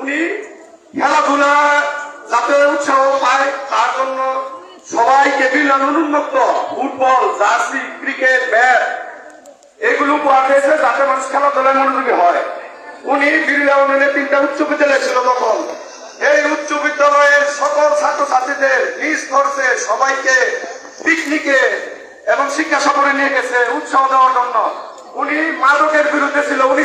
উনি খেলাধুলা যাতে উৎসাহ পায়, তার জন্য সবাইকে বিভিন্ন উন্মুক্ত। ফুটবল, জার্সি, ক্রিকেট, ব্যাট, এগুলো উপহার দিয়েছে যাতে মানুষ খেলাধুলায় মনোযোগী হয়। উনি বিড়লা ইউনিয়নে তিনটা উচ্চ বিদ্যালয় ছিল তখন। এই উচ্চ বিদ্যালয়ের সকল ছাত্রছাত্রীদের নিজ খরচে সবাইকে পিকনিকে এবং শিক্ষা সফরে নিয়ে গেছে উৎসাহ দেওয়ার জন্য। উনি মাদকের বিরুদ্ধে ছিল, উনি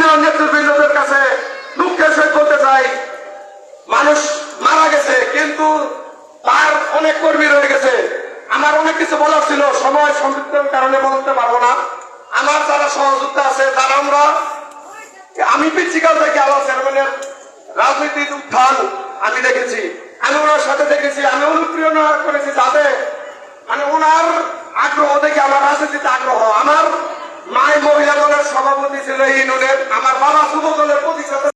সিনিয়র নেতৃবৃন্দদের কাছে দুঃখের সহিত বলতে চাই মানুষ মারা গেছে, কিন্তু তার অনেক কর্মী রয়ে গেছে। আমার অনেক কিছু বলার ছিল, সময় সংক্ষিপ্তের কারণে বলতে পারব না। আমার যারা সহযোগিতা আছে, তারা আমরা আমি পিচ্ছিকাল থেকে আবার চেয়ারম্যানের রাজনীতির উত্থান আমি দেখেছি। আমি ওনার সাথে দেখেছি, আমি অনুপ্রেরণা করেছি যাতে মানে ওনার আগ্রহ দেখে আমার রাজনীতিতে আগ্রহ। আমার মাই মহিলা দলের ছিল এই ইউনিয়নের আমার বাবা শুভ